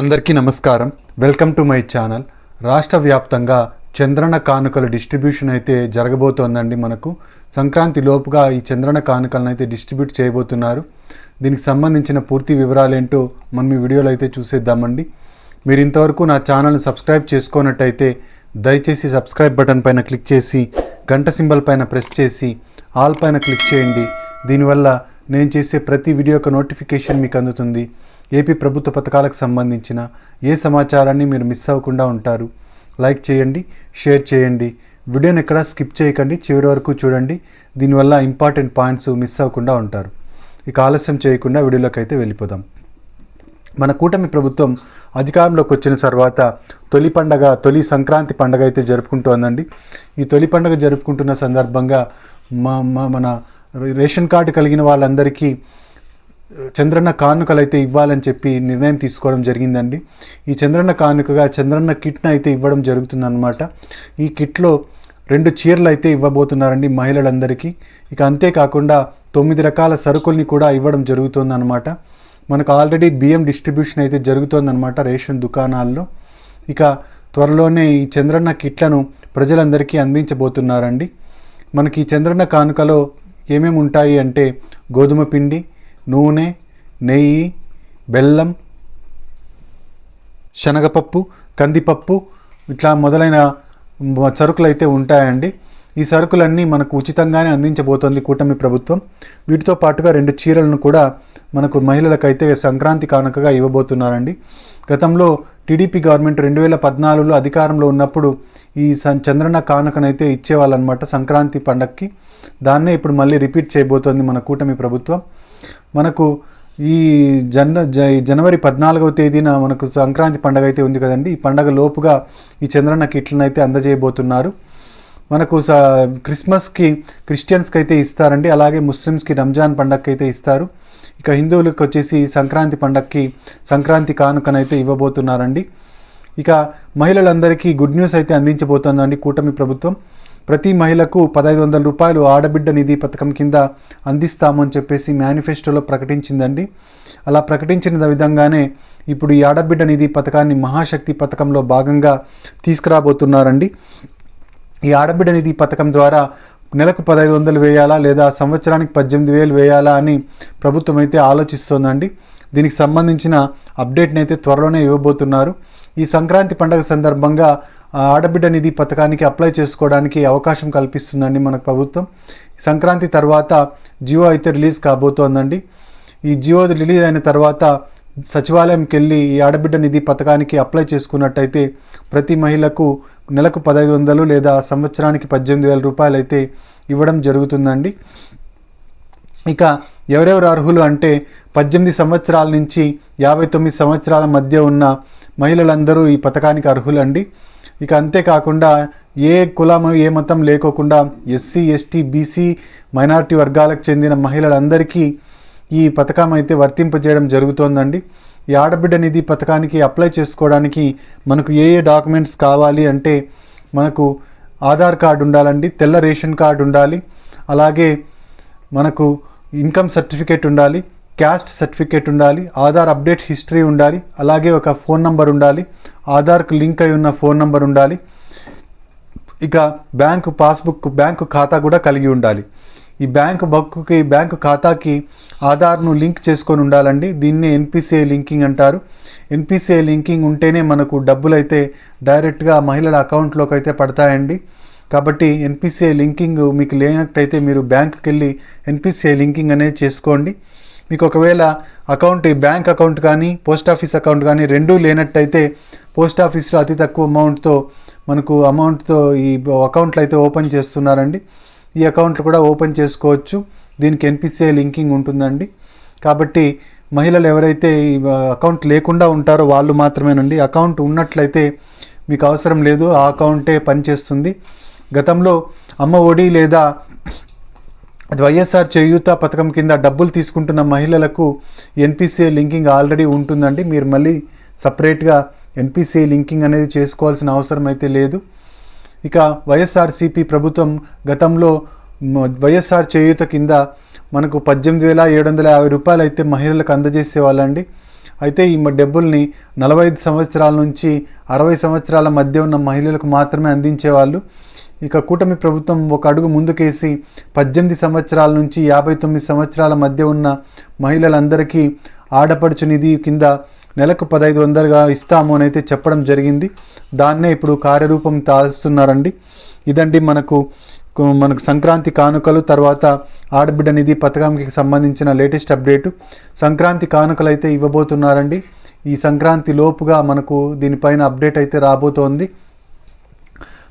అందరికీ నమస్కారం. Welcome to my channel. రాష్ట్ర వ్యాప్తంగా చంద్రన కానుకల డిస్ట్రిబ్యూషన్ అయితే జరగబోతోందండి మనకు. సంక్రాంతి లోపుగా ఈ చంద్రన కానుకలను అయితే డిస్ట్రిబ్యూట్ చేయబోతున్నారు. దీనికి సంబంధించిన పూర్తి వివరాలు ఏంటో మనం ఈ వీడియోలో అయితే చూసేద్దామండి. మీరు ఇంతవరకు నా ఛానల్ని సబ్స్క్రైబ్ చేసుకున్నట్టయితే దయచేసి సబ్స్క్రైబ్ బటన్ పైన క్లిక్ చేసి గంట సింబల్ పైన ప్రెస్ చేసి ఆల్ పైన క్లిక్ చేయండి. దీనివల్ల నేను చేసే ప్రతి వీడియో యొక్క నోటిఫికేషన్ మీకు అందుతుంది. ఏపీ ప్రభుత్వ పథకాలకు సంబంధించిన ఏ సమాచారాన్ని మీరు మిస్ అవ్వకుండా ఉంటారు లైక్ చేయండి షేర్ చేయండి. వీడియోని ఎక్కడ స్కిప్ చేయకండి చివరి వరకు చూడండి. దీనివల్ల ఇంపార్టెంట్ పాయింట్స్ మిస్ అవ్వకుండా ఉంటారు. ఇక ఆలస్యం చేయకుండా వీడియోలోకి అయితే వెళ్ళిపోదాం. మన కూటమి ప్రభుత్వం అధికారంలోకి వచ్చిన తర్వాత తొలి పండగ తొలి సంక్రాంతి పండగ అయితే జరుపుకుంటోందండి ఈ తొలి పండగ జరుపుకుంటున్న సందర్భంగా మా మా మన రేషన్ కార్డు కలిగిన వాళ్ళందరికీ చంద్రన్న కానుకలు అయితే ఇవ్వాలని చెప్పి నిర్ణయం తీసుకోవడం జరిగిందండి. ఈ చంద్రన్న కానుకగా చంద్రన్న కిట్ను అయితే ఇవ్వడం జరుగుతుందన్నమాట. ఈ కిట్లో రెండు చీరలు అయితే ఇవ్వబోతున్నారండి మహిళలందరికీ. ఇక అంతేకాకుండా తొమ్మిది రకాల సరుకుల్ని కూడా ఇవ్వడం జరుగుతుందన్నమాట. మనకు ఆల్రెడీ బియ్యం డిస్ట్రిబ్యూషన్ అయితే జరుగుతుందన్నమాట రేషన్ దుకాణాల్లో. ఇక త్వరలోనే ఈ చంద్రన్న కిట్లను ప్రజలందరికీ అందించబోతున్నారండి. మనకి ఈ చంద్రన్న కానుకలో ఏమేమి ఉంటాయి అంటే గోధుమ పిండి నూనె నెయ్యి బెల్లం శనగపప్పు కందిపప్పు ఇట్లా మొదలైన సరుకులు అయితే ఉంటాయండి. ఈ సరుకులన్నీ మనకు ఉచితంగానే అందించబోతోంది కూటమి ప్రభుత్వం. వీటితో పాటుగా రెండు చీరలను కూడా మనకు మహిళలకైతే సంక్రాంతి కానుకగా ఇవ్వబోతున్నారండి. గతంలో టీడీపీ గవర్నమెంట్ రెండు వేల పద్నాలుగులో అధికారంలో ఉన్నప్పుడు ఈ సన్ చంద్రన్న కానుకనైతే ఇచ్చేవాళ్ళనమాట సంక్రాంతి పండక్కి. దాన్నే ఇప్పుడు మళ్ళీ రిపీట్ చేయబోతోంది మన కూటమి ప్రభుత్వం. మనకు ఈ జన జ- జనవరి పద్నాలుగవ తేదీన మనకు సంక్రాంతి పండగ అయితే ఉంది కదండి. ఈ పండగ లోపుగా ఈ చంద్రన్న కిట్లను అయితే అందజేయబోతున్నారు. మనకు స క్రిస్మస్కి క్రిస్టియన్స్కి అయితే ఇస్తారండి. అలాగే ముస్లిమ్స్కి రంజాన్ పండగకి అయితే ఇస్తారు. ఇక హిందువులకు వచ్చేసి సంక్రాంతి పండగకి సంక్రాంతి కానుకనైతే ఇవ్వబోతున్నారండి. ఇక మహిళలందరికీ గుడ్ న్యూస్ అయితే అందించబోతోందండి కూటమి ప్రభుత్వం. ప్రతి మహిళకు పదహైదు వందల రూపాయలు ఆడబిడ్డ నిధి పథకం కింద అందిస్తామని చెప్పేసి మేనిఫెస్టోలో ప్రకటించిందండి. అలా ప్రకటించిన విధంగానే ఇప్పుడు ఈ ఆడబిడ్డ నిధి పథకాన్ని మహాశక్తి పథకంలో భాగంగా తీసుకురాబోతున్నారండి. ఈ ఆడబిడ్డ నిధి పథకం ద్వారా నెలకు పదహైదు వందలు వేయాలా లేదా సంవత్సరానికి పద్దెనిమిది వేలు వేయాలా అని ప్రభుత్వం అయితే ఆలోచిస్తోందండి. దీనికి సంబంధించిన అప్డేట్ని అయితే త్వరలోనే ఇవ్వబోతున్నారు. ఈ సంక్రాంతి పండుగ సందర్భంగా ఆడబిడ్డ నిధి పథకానికి అప్లై చేసుకోవడానికి అవకాశం కల్పిస్తుందండి మన ప్రభుత్వం. సంక్రాంతి తర్వాత జియో అయితే రిలీజ్ కాబోతోందండి. ఈ జియో రిలీజ్ అయిన తర్వాత సచివాలయంకి వెళ్ళి ఈ ఆడబిడ్డ నిధి పథకానికి అప్లై చేసుకున్నట్టయితే ప్రతి మహిళకు నెలకు పదహైదు వందలు లేదా సంవత్సరానికి పద్దెనిమిది వేల రూపాయలు అయితే ఇవ్వడం జరుగుతుందండి. ఇక ఎవరెవరు అర్హులు అంటే పద్దెనిమిది సంవత్సరాల నుంచి యాభై తొమ్మిది సంవత్సరాల మధ్య ఉన్న మహిళలందరూ ఈ పథకానికి అర్హులండి. ఇక అంతేకాకుండా ఏ కులం ఏ మతం లేకోకుండా ఎస్సీ ఎస్టీ బీసీ మైనారిటీ వర్గాలకు చెందిన మహిళలందరికీ ఈ పథకం అయితే వర్తింపజేయడం జరుగుతోందండి. ఈ ఆడబిడ్డ నిధి పథకానికి అప్లై చేసుకోవడానికి మనకు ఏ ఏ డాక్యుమెంట్స్ కావాలి అంటే మనకు ఆధార్ కార్డు ఉండాలండి తెల్ల రేషన్ కార్డు ఉండాలి అలాగే మనకు ఇన్కమ్ సర్టిఫికేట్ ఉండాలి క్యాస్ట్ సర్టిఫికేట్ ఉండాలి ఆధార్ అప్డేట్ హిస్టరీ ఉండాలి అలాగే ఒక ఫోన్ నంబర్ ఉండాలి ఆధార్కు లింక్ అయి ఉన్న ఫోన్ నంబర్ ఉండాలి ఇక బ్యాంకు పాస్బుక్ బ్యాంకు ఖాతా కూడా కలిగి ఉండాలి. ఈ బ్యాంకు బుక్కి బ్యాంకు ఖాతాకి ఆధార్ను లింక్ చేసుకొని ఉండాలండి. దీన్ని ఎన్పిసిఐ లింకింగ్ అంటారు. ఎన్పిసిఐ లింకింగ్ ఉంటేనే మనకు డబ్బులు అయితే డైరెక్ట్గా మహిళల అకౌంట్లోకి అయితే పడతాయండి. కాబట్టి ఎన్పిసిఐ లింకింగ్ మీకు లేనట్టయితే మీరు బ్యాంకుకి వెళ్ళి ఎన్పిసిఐ లింకింగ్ అనేది చేసుకోండి. మీకు ఒకవేళ అకౌంట్ బ్యాంక్ అకౌంట్ కానీ పోస్ట్ ఆఫీస్ అకౌంట్ కానీ రెండూ లేనట్టయితే పోస్ట్ ఆఫీస్లో అతి తక్కువ అమౌంట్తో మనకు అమౌంట్తో ఈ అకౌంట్లు అయితే ఓపెన్ చేస్తున్నారండి. ఈ అకౌంట్లు కూడా ఓపెన్ చేసుకోవచ్చు. దీనికి ఎన్పిసిఐ లింకింగ్ ఉంటుందండి. కాబట్టి మహిళలు ఎవరైతే ఈ అకౌంట్ లేకుండా ఉంటారో వాళ్ళు మాత్రమేనండి. అకౌంట్ ఉన్నట్లయితే మీకు అవసరం లేదు. ఆ అకౌంటే పనిచేస్తుంది. గతంలో అమ్మ ఒడి లేదా వైఎస్ఆర్ చేయూత పథకం కింద డబ్బులు తీసుకుంటున్న మహిళలకు ఎన్పిసిఐ లింకింగ్ ఆల్రెడీ ఉంటుందండి. మీరు మళ్ళీ సపరేట్గా ఎన్పిసిఐ లింకింగ్ అనేది చేసుకోవాల్సిన అవసరం అయితే లేదు. ఇక వైఎస్ఆర్సిపి ప్రభుత్వం గతంలో వైఎస్ఆర్ చేయూత కింద మనకు పద్దెనిమిది వేల ఏడు వందల యాభై రూపాయలు అయితే మహిళలకు అందజేసే వాళ్ళండి అయితే ఈ డబ్బుల్ని నలభై ఐదు సంవత్సరాల నుంచి అరవై సంవత్సరాల మధ్య ఉన్న మహిళలకు మాత్రమే అందించేవాళ్ళు. ఇక కూటమి ప్రభుత్వం ఒక అడుగు ముందుకేసి పద్దెనిమిది సంవత్సరాల నుంచి యాభై తొమ్మిది సంవత్సరాల మధ్య ఉన్న మహిళలందరికీ ఆడపడుచు నిధి కింద నెలకు పదహైదు వందలుగా ఇస్తాము అని అయితే చెప్పడం జరిగింది. దాన్నే ఇప్పుడు కార్యరూపం తాస్తున్నారండి ఇదండి మనకు మనకు సంక్రాంతి కానుకలు తర్వాత ఆడబిడ్డ నిధి పథకానికి సంబంధించిన లేటెస్ట్ అప్డేటు. సంక్రాంతి కానుకలు అయితే ఇవ్వబోతున్నారండి. ఈ సంక్రాంతి లోపుగా మనకు దీనిపైన అప్డేట్ అయితే రాబోతోంది.